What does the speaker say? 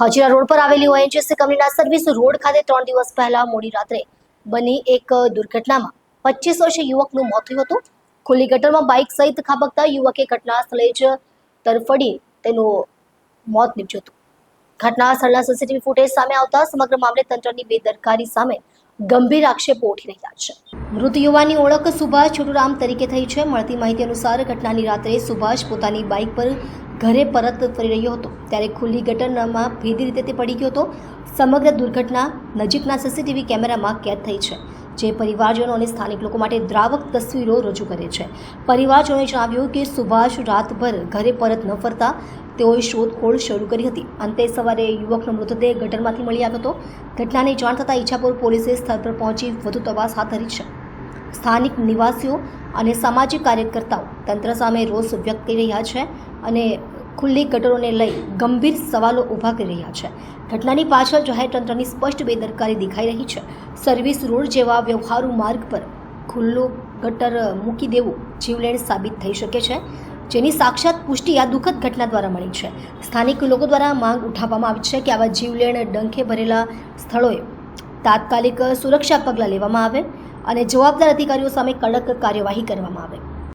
Hazira road પર આવેલી ONGC કંપનીના સર્વિસ રોડ ખાતે ત્રણ દિવસ પહેલા મોડી રાત્રે બની એક દુર્ઘટનામાં પચીસ વર્ષીય યુવકનું મોત થયું હતું. ખુલ્લી ગટરમાં બાઇક સહિત ખાબકતા યુવકે ઘટના સ્થળે જ તરફડી તેનું મોત નીપજ્યું હતું. ઘટના સ્થળના સીસીટીવી ફૂટેજ સામે આવતા સમગ્ર મામલે તંત્રની બેદરકારી સામે ગંભીર આક્ષેપો ઉઠી રહ્યા છે. મૃત યુવાનની ઓળખ સુભાષ છોટુરામ તરીકે થઈ છે. મળતી માહિતી અનુસાર ઘટનાની રાત્રે સુભાષ પોતાની બાઇક પર ઘરે પરત ફરી રહ્યો હતો. ત્યારે ખુલ્લી ગટરમાં ભેદી રીતે તે પડી ગયો હતો. સમગ્ર દુર્ઘટના નજીકના સીસીટીવી કેમેરામાં કેદ થઈ છે. જે પરિવારજનો અને સ્થાનિક લોકો માટે દ્રાવક તસવીરો રજૂ કરે છે. પરિવારજનોએ જણાવ્યું કે સુભાષ રાતભર ઘરે પરત ન ફરતા તેઓએ શોધખોળ શરૂ કરી હતી. અંતે સવારે યુવકનો મૃતદેહ ગટરમાંથી મળી આવ્યો હતો. ઘટનાની જાણ થતાં ઈચ્છાપુર પોલીસે સ્થળ પર પહોંચી વધુ તપાસ હાથ ધરી છે. સ્થાનિક નિવાસીઓ અને સામાજિક કાર્યકર્તાઓ તંત્ર સામે રોષ વ્યક્ત કરી રહ્યા છે અને ખુલ્લી ગટરોને લઈ ગંભીર સવાલો ઊભા કરી રહ્યા છે. ઘટનાની પાછળ જાહેરતંત્રની સ્પષ્ટ બેદરકારી દેખાઈ રહી છે. સર્વિસ રોડ જેવા વ્યવહારુ માર્ગ પર ખુલ્લું ગટર મૂકી દેવું જીવલેણ સાબિત થઈ શકે છે, જેની સાક્ષાત પુષ્ટિ આ દુઃખદ ઘટના દ્વારા મળી છે. સ્થાનિક લોકો દ્વારા માંગ ઉઠાવવામાં આવી છે કે આવા જીવલેણ ડંખે ભરેલા સ્થળોએ તાત્કાલિક સુરક્ષા પગલાં લેવામાં આવે અને જવાબદાર અધિકારીઓ સામે કડક કાર્યવાહી કરવામાં આવે.